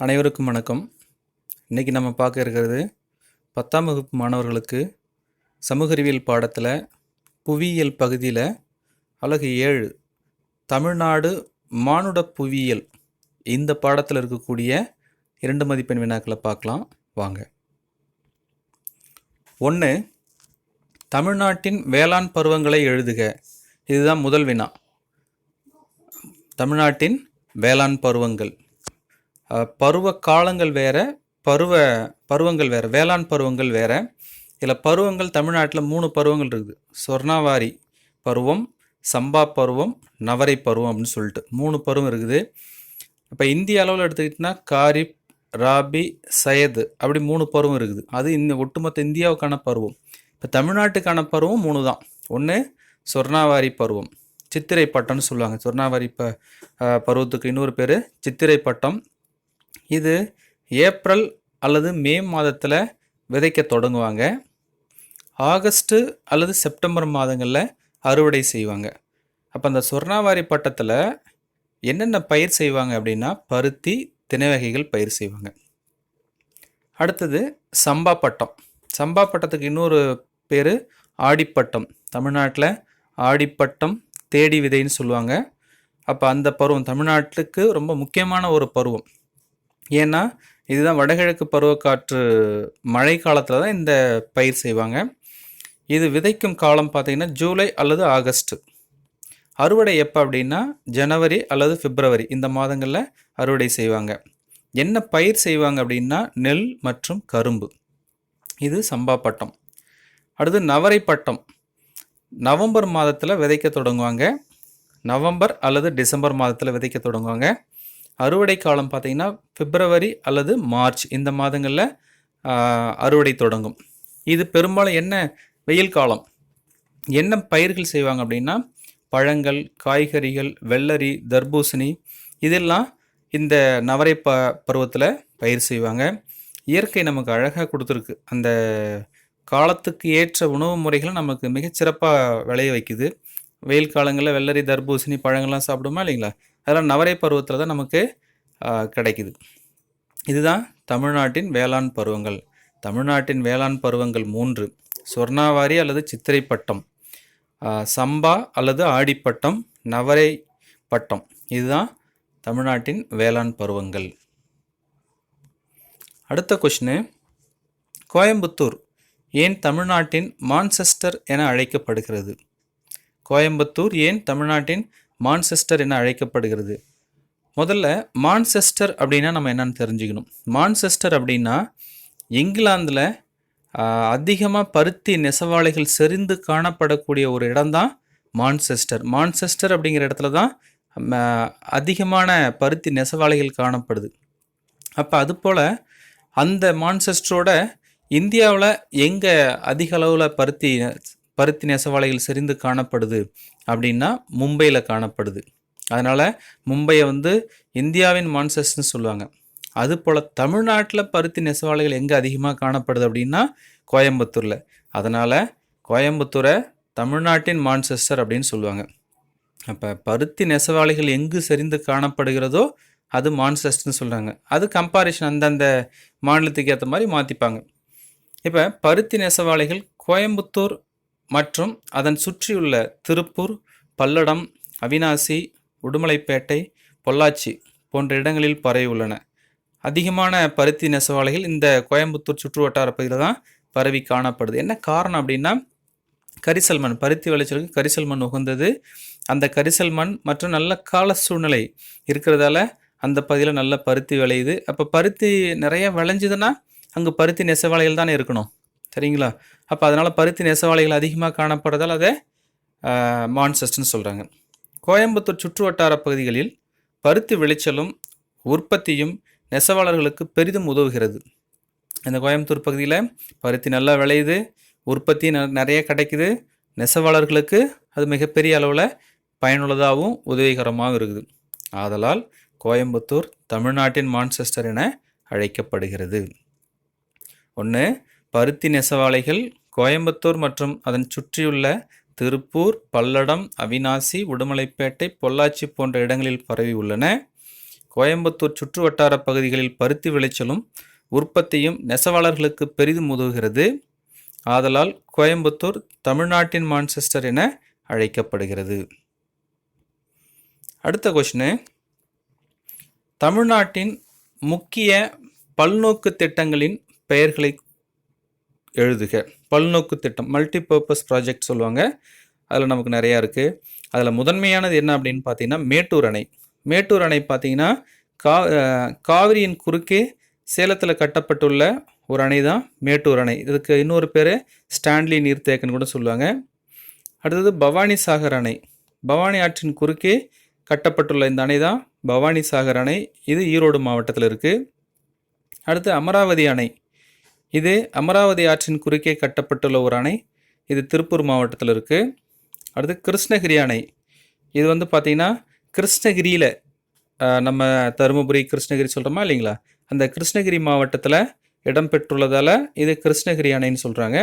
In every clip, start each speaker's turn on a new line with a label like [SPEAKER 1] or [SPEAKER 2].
[SPEAKER 1] அனைவருக்கும் வணக்கம். இன்றைக்கி நம்ம பார்க்க இருக்கிறது பத்தாம் வகுப்பு மாணவர்களுக்கு சமூக அறிவியல் பாடத்தில் புவியியல் பகுதியில் அழகு ஏழு தமிழ்நாடு மானுட புவியியல் இந்த பாடத்தில் இருக்கக்கூடிய இரண்டு மதிப்பெண் வினாக்களை பார்க்கலாம். வாங்க. ஒன்று தமிழ்நாட்டின் வேளாண் பருவங்களை எழுதுக. இதுதான் முதல் வினா. தமிழ்நாட்டின் வேளாண் பருவங்கள். பருவ காலங்கள் வேறு பருவ பருவங்கள் வேறு வேளாண் பருவங்கள் வேறு. இதில் பருவங்கள் தமிழ்நாட்டில் மூணு பருவங்கள் இருக்குது. சொர்ணாவாரி பருவம் சம்பா பருவம் நவரை பருவம் அப்படின்னு சொல்லிட்டு மூணு பருவம் இருக்குது. இப்போ இந்திய அளவில் எடுத்துக்கிட்டிங்கன்னா காரிப் ராபி சையது அப்படி மூணு பருவம் இருக்குது. அது இந்த ஒட்டுமொத்த இந்தியாவுக்கான பருவம். இப்போ தமிழ்நாட்டுக்கான பருவம் மூணு தான். ஒன்று சொர்ணாவாரி பருவம் சித்திரை பட்டம்னு சொல்லுவாங்க. சொர்ணாவாரி ப பருவத்துக்கு இன்னொரு பேர் சித்திரை பட்டம் இது ஏப்ரல் அல்லது மே மாதத்தில் விதைக்க தொடங்குவாங்க. ஆகஸ்ட்டு அல்லது செப்டம்பர் மாதங்களில் அறுவடை செய்வாங்க. அப்போ அந்த சொர்ணாவாரி பட்டத்தில் என்னென்ன பயிர் செய்வாங்க அப்படின்னா பருத்தி தினை வகைகள் பயிர் செய்வாங்க. அடுத்தது சம்பா பட்டம். சம்பா பட்டத்துக்கு இன்னொரு பேர் ஆடிப்பட்டம். தமிழ்நாட்டில் ஆடிப்பட்டம் தேடி விதைன்னு சொல்லுவாங்க. அப்போ அந்த பருவம் தமிழ்நாட்டுக்கு ரொம்ப முக்கியமான ஒரு பருவம். ஏன்னா இதுதான் வடகிழக்கு பருவக்காற்று மழை காலத்தில் தான் இந்த பயிர் செய்வாங்க. இது விதைக்கும் காலம் பார்த்திங்கன்னா ஜூலை அல்லது ஆகஸ்ட். அறுவடை எப்போ அப்படின்னா ஜனவரி அல்லது பிப்ரவரி இந்த மாதங்களில் அறுவடை செய்வாங்க. என்ன பயிர் செய்வாங்க அப்படின்னா நெல் மற்றும் கரும்பு. இது சம்பா பட்டம். அடுத்து நவரை பட்டம். நவம்பர் மாதத்தில் விதைக்க தொடங்குவாங்க. நவம்பர் அல்லது டிசம்பர் மாதத்தில் விதைக்க தொடங்குவாங்க. அறுவடை காலம் பார்த்திங்கன்னா பிப்ரவரி அல்லது மார்ச் இந்த மாதங்களில் அறுவடை தொடங்கும். இது பெரும்பாலும் என்ன வெயில் காலம்? என்ன பயிர்கள் செய்வாங்க அப்படின்னா பழங்கள் காய்கறிகள் வெள்ளரி தர்பூசணி இதெல்லாம் இந்த நவரை ப பருவத்தில் பயிர் செய்வாங்க. இயற்கை நமக்கு அழகாக கொடுத்துருக்கு. அந்த காலத்துக்கு ஏற்ற உணவு முறைகளை நமக்கு மிகச்சிறப்பாக விளைய வைக்குது. வெயில் காலங்களில் வெள்ளரி தர்பூசணி பழங்கள்லாம் சாப்பிடுமா இல்லைங்களா? அதெல்லாம் நவரை பருவத்தில் தான் நமக்கு கிடைக்குது. இதுதான் தமிழ்நாட்டின் வேளாண் பருவங்கள். தமிழ்நாட்டின் வேளாண் பருவங்கள் மூன்று. சொர்ணாவாரி அல்லது சித்திரை பட்டம் சம்பா அல்லது ஆடிப்பட்டம் நவரை பட்டம். இதுதான் தமிழ்நாட்டின் வேளாண் பருவங்கள். அடுத்த கொஷினு கோயம்புத்தூர் ஏன் தமிழ்நாட்டின் மான்செஸ்டர் என அழைக்கப்படுகிறது? கோயம்புத்தூர் ஏன் தமிழ்நாட்டின் மான்செஸ்டர் என அழைக்கப்படுகிறது? முதல்ல மான்செஸ்டர் அப்படின்னா நம்ம என்னன்னு தெரிஞ்சுக்கணும். மான்செஸ்டர் அப்படின்னா இங்கிலாந்தில் அதிகமாக பருத்தி நெசவாளைகள் செறிந்து காணப்படக்கூடிய ஒரு இடம்தான் மான்செஸ்டர். மான்செஸ்டர் அப்படிங்கிற இடத்துல தான் ம, அதிகமான பருத்தி நெசவாளைகள் காணப்படுது. அப்போ அதுபோல் அந்த மான்செஸ்டரோட இந்தியாவில் எங்கே அதிக அளவில் பருத்தி பருத்தி நெசவாலையில் செறிந்து காணப்படுது அப்படின்னா மும்பையில் காணப்படுது. அதனால் மும்பையை வந்து இந்தியாவின் மான்செஸ்ட்னு சொல்லுவாங்க. அதுபோல் தமிழ்நாட்டில் பருத்தி நெசவாலைகள் எங்கே அதிகமாக காணப்படுது அப்படின்னா கோயம்புத்தூரில். அதனால் கோயம்புத்தூரை தமிழ்நாட்டின் மான்செஸ்டர் அப்படின்னு சொல்லுவாங்க. அப்போ பருத்தி நெசவாளிகள் எங்கு செறிந்து காணப்படுகிறதோ அது மான்செஸ்ட்னு சொல்கிறாங்க அது கம்பாரிஷன் அந்தந்த மாநிலத்துக்கு ஏற்ற மாதிரி மாற்றிப்பாங்க இப்போ பருத்தி நெசவாளிகள் கோயம்புத்தூர் மற்றும் அதன் சுற்றியுள்ள திருப்பூர் பல்லடம் அவினாசி உடுமலைப்பேட்டை பொள்ளாச்சி போன்ற இடங்களில் பரவி உள்ளன. அதிகமான பருத்தி நெசவாளிகள் இந்த கோயம்புத்தூர் சுற்று வட்டார பகுதியில் தான் பரவி காணப்படுது. என்ன காரணம் அப்படின்னா கரிசல் மண் பருத்தி விளைச்சலுக்கு கரிசல் மண் உகந்தது. அந்த கரிசல் மண் மற்றும் நல்ல கால சூழ்நிலை இருக்கிறதால அந்த பகுதியில் நல்ல பருத்தி விளையுது. அப்போ பருத்தி நிறைய விளைஞ்சுதுன்னா அங்கே பருத்தி நெசவாளிகள் தானே இருக்கணும். சரிங்களா? அப்போ அதனால் பருத்தி நெசவாளிகள் அதிகமாக காணப்படுறதால் அதை மான்செஸ்ட்னு சொல்கிறாங்க கோயம்புத்தூர் சுற்று வட்டார பகுதிகளில் பருத்தி விளைச்சலும் உற்பத்தியும் நெசவாளர்களுக்கு பெரிதும் உதவுகிறது. இந்த கோயம்புத்தூர் பகுதியில் பருத்தி நல்லா விளையுது உற்பத்தி ந- நிறைய கிடைக்குது நெசவாளர்களுக்கு அது மிகப்பெரிய அளவில் பயனுள்ளதாகவும் உதவிகரமாகவும் இருக்குது. ஆதலால் கோயம்புத்தூர் தமிழ்நாட்டின் மான்செஸ்டர் என அழைக்கப்படுகிறது. ஒன்று பருத்தி நெசவாலைகள் கோயம்புத்தூர் மற்றும் அதன் சுற்றியுள்ள திருப்பூர் பல்லடம் அவினாசி உடுமலைப்பேட்டை பொள்ளாச்சி போன்ற இடங்களில் பரவி உள்ளன. கோயம்புத்தூர் சுற்றுவட்டார பகுதிகளில் பருத்தி விளைச்சலும் உற்பத்தியும் நெசவாளர்களுக்கு பெரிதும் உதவுகிறது. ஆதலால் கோயம்புத்தூர் தமிழ்நாட்டின் மான்செஸ்டர் என அழைக்கப்படுகிறது. அடுத்த கொஷினு தமிழ்நாட்டின் முக்கிய பல்நோக்கு திட்டங்களின் பெயர்களை எழுதுக. பல்நோக்கு திட்டம் மல்டிபர்பஸ் ப்ராஜெக்ட் சொல்லுவாங்க. அதில் நமக்கு நிறையா இருக்குது அதில் முதன்மையானது என்ன அப்படின்னு பார்த்தீங்கன்னா மேட்டூர் அணை. மேட்டூர் அணை பார்த்தீங்கன்னா கா காவிரியின் குறுக்கே சேலத்தில் கட்டப்பட்டுள்ள ஒரு அணை தான் மேட்டூர் அணை. இதுக்கு இன்னொரு பேர் ஸ்டான்லி நீர்த்தேக்கன்னு கூட சொல்லுவாங்க. அடுத்தது பவானி சாகர் அணை. பவானி ஆற்றின் குறுக்கே கட்டப்பட்டுள்ள இந்த அணை தான் பவானி சாகர் அணை. இது ஈரோடு மாவட்டத்தில் இருக்குது அடுத்து அமராவதி அணை. இது அமராவதி ஆற்றின் குறுக்கே கட்டப்பட்டுள்ள ஒரு அணை. இது திருப்பூர் மாவட்டத்தில் இருக்குது அடுத்து கிருஷ்ணகிரி அணை. இது வந்து பார்த்திங்கன்னா கிருஷ்ணகிரியில் நம்ம தருமபுரி கிருஷ்ணகிரி சொல்கிறோமா இல்லைங்களா? அந்த கிருஷ்ணகிரி மாவட்டத்தில் இடம்பெற்றுள்ளதால் இது கிருஷ்ணகிரி அணைன்னு சொல்கிறாங்க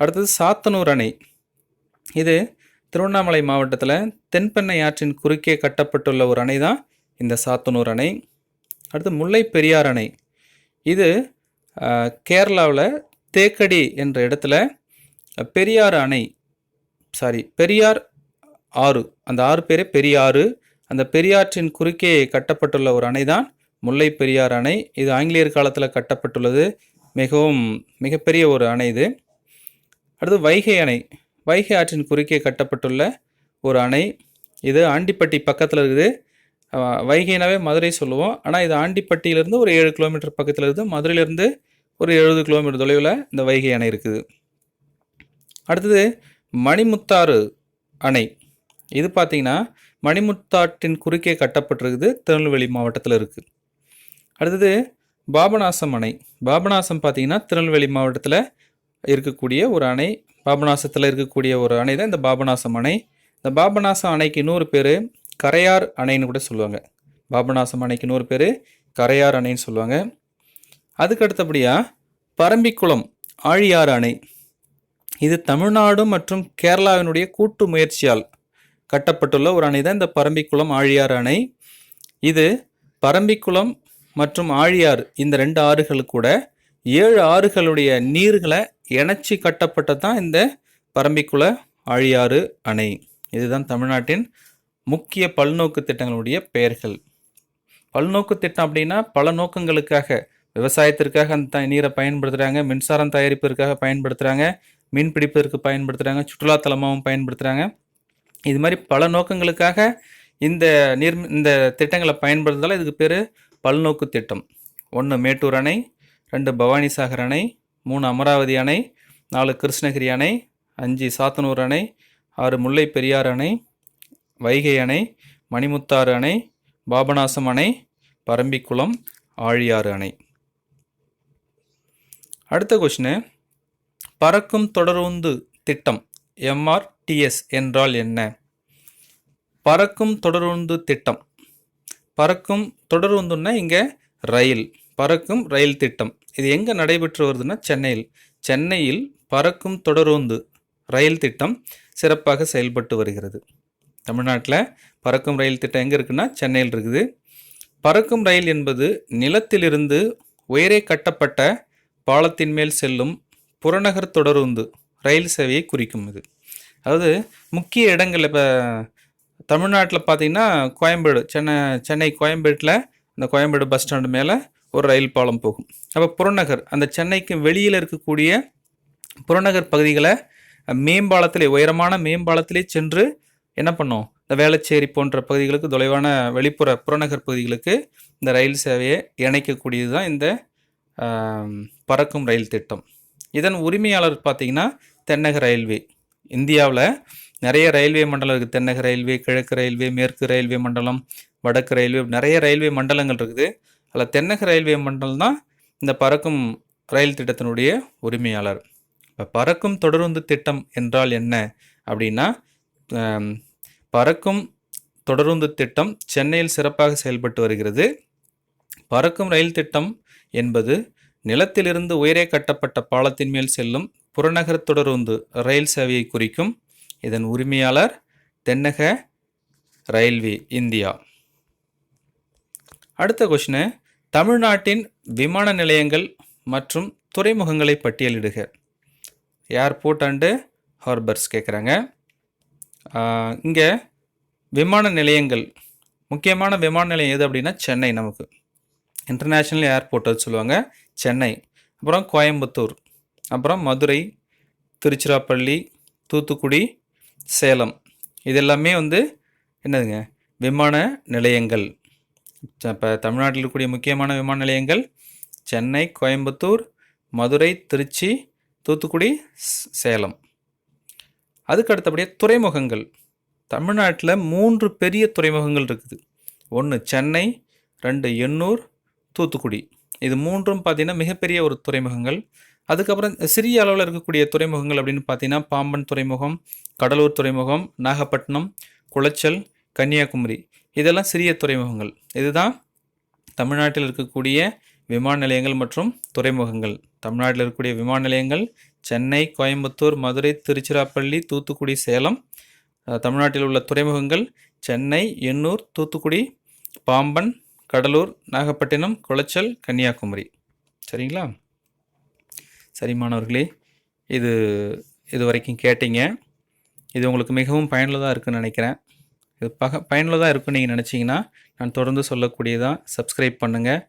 [SPEAKER 1] அடுத்தது சாத்தனூர் அணை. இது திருவண்ணாமலை மாவட்டத்தில் தென்பெண்ணை ஆற்றின் குறுக்கே கட்டப்பட்டுள்ள ஒரு அணை தான் இந்த சாத்தனூர் அணை. அடுத்து முல்லை பெரியார் அணை. இது கேரளாவில் தேக்கடி என்ற இடத்துல பெரியார் பெரியாறு அணை சாரி பெரியார் ஆறு அந்த ஆறு பேரே பெரியாறு அந்த பெரியாற்றின் குறுக்கே கட்டப்பட்டுள்ள ஒரு அணை தான் முல்லை பெரியார் அணை. இது ஆங்கிலேயர் காலத்தில் கட்டப்பட்டுள்ளது. மிகவும் மிகப்பெரிய ஒரு அணை இது. அடுத்து வைகை அணை. வைகை ஆற்றின் குறுக்கே கட்டப்பட்டுள்ள ஒரு அணை. இது ஆண்டிப்பட்டி பக்கத்தில் இருக்குது. வைகைனாவே மதுரை சொல்லுவோம். ஆனால் இது ஆண்டிப்பட்டியிலேருந்து ஒரு ஏழு கிலோமீட்டர் பக்கத்தில் இருந்து மதுரையிலேருந்து ஒரு எழுபது கிலோமீட்டர் தொலைவில் இந்த வைகை அணை இருக்குது. அடுத்தது மணிமுத்தாறு அணை. இது பார்த்தீங்கன்னா மணிமுத்தாற்றின் குறுக்கே கட்டப்பட்டிருக்குது திருநெல்வேலி மாவட்டத்தில் இருக்குது அடுத்தது பாபநாசம் அணை. பாபநாசம் பார்த்திங்கன்னா திருநெல்வேலி மாவட்டத்தில் இருக்கக்கூடிய ஒரு அணை. பாபநாசத்தில் இருக்கக்கூடிய ஒரு அணை தான் இந்த பாபநாசம் அணை. இந்த பாபநாசம் அணைக்கு இன்னொரு பேர் கரையார் அணைன்னு கூட சொல்லுவாங்க. பாபநாசம் அணைக்கு இன்னொரு பேர் கரையார் அணைன்னு சொல்லுவாங்க. அதுக்கு அடுத்தபடியாக பரம்பிக்குளம் ஆழியாறு அணை. இது தமிழ்நாடு மற்றும் கேரளாவினுடைய கூட்டு முயற்சியால் கட்டப்பட்டுள்ள ஒரு அணை தான் இந்த பரம்பிக்குளம் ஆழியாறு அணை. இது பரம்பிக்குளம் மற்றும் ஆழியாறு இந்த ரெண்டு ஆறுகள் கூட ஏழு ஆறுகளுடைய நீர்களை இணைச்சி கட்டப்பட்டது தான் இந்த பரம்பிக்குள ஆழியாறு அணை. இதுதான் தமிழ்நாட்டின் முக்கிய பல்நோக்கு திட்டங்களுடைய பெயர்கள். பல்நோக்கு திட்டம் அப்படின்னா பல நோக்கங்களுக்காக விவசாயத்திற்காக அந்த த- நீரை பயன்படுத்துகிறாங்க மின்சாரம் தயாரிப்பதற்காக பயன்படுத்துகிறாங்க மீன் பிடிப்பதற்கு பயன்படுத்துகிறாங்க சுற்றுலாத்தலமாகவும் பயன்படுத்துகிறாங்க இது மாதிரி பல நோக்கங்களுக்காக இந்த நீர் இந்த திட்டங்களை பயன்படுத்துறதால இதுக்கு பேர் பல்நோக்கு திட்டம். ஒன்று மேட்டூர் அணை ரெண்டு பவானிசாகர் அணை மூணு அமராவதி அணை நாலு கிருஷ்ணகிரி அணை அஞ்சு சாத்தனூர் அணை ஆறு முல்லை பெரியார் அணை வைகை அணை மணிமுத்தாறு அணை பாபநாசம் அணை பரம்பிக்குளம் ஆழியாறு அணை. அடுத்த கொஷினு பறக்கும் தொடருந்து திட்டம் எம்ஆர்டிஎஸ் என்றால் என்ன? பறக்கும் தொடருந்து திட்டம். பறக்கும் தொடருந்துன்னா இங்கே ரயில் பறக்கும் ரயில் திட்டம். இது எங்கே நடைபெற்று வருதுன்னா சென்னையில். சென்னையில் பறக்கும் தொடருந்து ரயில் திட்டம் சிறப்பாக செயல்பட்டு வருகிறது. தமிழ்நாட்டில் பறக்கும் ரயில் திட்டம் எங்கே இருக்குன்னா சென்னையில் இருக்குது. பறக்கும் ரயில் என்பது நிலத்திலிருந்து உயரே கட்டப்பட்ட பாலத்தின் மேல் செல்லும் புறநகர் தொடருந்து ரயில் சேவையை குறிக்கும் இது. அதாவது முக்கிய இடங்கள் இப்போ தமிழ்நாட்டில் பார்த்தீங்கன்னா கோயம்பேடு சென்னை சென்னை கோயம்பேட்டில் அந்த கோயம்பேடு பஸ் ஸ்டாண்டு மேலே ஒரு ரயில் பாலம் போகும். அப்போ புறநகர் அந்த சென்னைக்கு வெளியில் இருக்கக்கூடிய புறநகர் பகுதிகளை மேம்பாலத்திலே உயரமான மேம்பாலத்திலே சென்று என்ன பண்ணோம்? இந்த வேளச்சேரி போன்ற பகுதிகளுக்கு தொலைவான வெளிப்புற புறநகர் பகுதிகளுக்கு இந்த ரயில் சேவையை இணைக்கக்கூடியது தான் இந்த பறக்கும் ரயில் திட்டம். இதன் உரிமையாளர் பார்த்திங்கன்னா தென்னக ரயில்வே. இந்தியாவில் நிறைய ரயில்வே மண்டலம் இருக்குது தென்னக ரயில்வே கிழக்கு ரயில்வே மேற்கு ரயில்வே மண்டலம் வடக்கு ரயில்வே நிறைய ரயில்வே மண்டலங்கள் இருக்குது. அதில் தென்னக ரயில்வே மண்டலம் தான் இந்த பறக்கும் ரயில் திட்டத்தினுடைய உரிமையாளர். இப்போ பறக்கும் தொடருந்து திட்டம் என்றால் என்ன? அப்படின்னா பறக்கும் தொடருந்து திட்டம் சென்னையில் சிறப்பாக செயல்பட்டு வருகிறது. பறக்கும் ரயில் திட்டம் என்பது நிலத்திலிருந்து உயரே கட்டப்பட்ட பாலத்தின் மேல் செல்லும் புறநகர் தொடருந்து ரயில் சேவையை குறிக்கும். இதன் உரிமையாளர் தென்னக ரயில்வே இந்தியா. அடுத்த கொஷினு தமிழ்நாட்டின் விமான நிலையங்கள் மற்றும் துறைமுகங்களை பட்டியலிடுக. ஏர்போர்ட் அண்டு ஹார்பர்ஸ் கேட்குறாங்க இங்கே விமான நிலையங்கள். முக்கியமான விமான நிலையம் எது அப்படின்னா சென்னை நமக்கு. இன்டர்நேஷ்னல் ஏர்போர்ட் அது சொல்லுவாங்க. சென்னை. அப்புறம் கோயம்புத்தூர். அப்புறம் மதுரை திருச்சிராப்பள்ளி தூத்துக்குடி சேலம். இது எல்லாமே வந்து என்னதுங்க? விமான நிலையங்கள். இப்போ தமிழ்நாட்டில் இருக்கக்கூடிய முக்கியமான விமான நிலையங்கள் சென்னை கோயம்புத்தூர் மதுரை திருச்சி தூத்துக்குடி சேலம். அதுக்கு அடுத்தபடியே துறைமுகங்கள். தமிழ்நாட்டில் மூன்று பெரிய துறைமுகங்கள் இருக்குது. ஒன்று சென்னை ரெண்டு எண்ணூர் தூத்துக்குடி. இது மூன்றும் பார்த்தீங்கன்னா மிகப்பெரிய ஒரு துறைமுகங்கள். அதுக்கப்புறம் சிறிய அளவில் இருக்கக்கூடிய துறைமுகங்கள் அப்படின்னு பார்த்தீங்கன்னா பாம்பன் துறைமுகம் கடலூர் துறைமுகம் நாகப்பட்டினம் குளச்சல் கன்னியாகுமரி. இதெல்லாம் சிறிய துறைமுகங்கள். இதுதான் தமிழ்நாட்டில் இருக்கக்கூடிய விமான நிலையங்கள் மற்றும் துறைமுகங்கள். தமிழ்நாட்டில் இருக்கக்கூடிய விமான நிலையங்கள் சென்னை கோயம்புத்தூர் மதுரை திருச்சிராப்பள்ளி தூத்துக்குடி சேலம். தமிழ்நாட்டில் உள்ள துறைமுகங்கள் சென்னை எண்ணூர் தூத்துக்குடி பாம்பன் கடலூர் நாகப்பட்டினம் குளச்சல் கன்னியாகுமரி. சரிங்களா? சரி மாணவர்களே இது இது வரைக்கும் கேட்டீங்க. இது உங்களுக்கு மிகவும் பயனுள்ளதாக இருக்குன்னு நினைக்கிறேன். இது பக பயனுள்ளதாக இருக்குன்னு நீங்கள் நினச்சிங்கன்னா நான் தொடர்ந்து சொல்லக்கூடியதான் சப்ஸ்கிரைப் பண்ணுங்கள்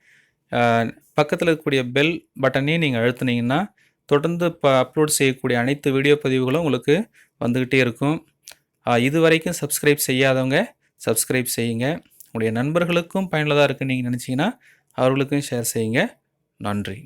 [SPEAKER 1] பக்கத்தில் இருக்கக்கூடிய பெல் பட்டனையும் நீங்கள் அழுத்துனீங்கன்னா தொடர்ந்து இப்போ அப்லோட் செய்யக்கூடிய அனைத்து வீடியோ பதிவுகளும் உங்களுக்கு வந்துக்கிட்டே இருக்கும். இது வரைக்கும் சப்ஸ்கிரைப் செய்யாதவங்க சப்ஸ்கிரைப் செய்யுங்க. உங்களுடைய நண்பர்களுக்கும் பயனுள்ளதாக இருக்குன்னு நீங்கள் நினச்சிங்கன்னா அவர்களுக்கும் ஷேர் செய்யுங்க. நன்றி.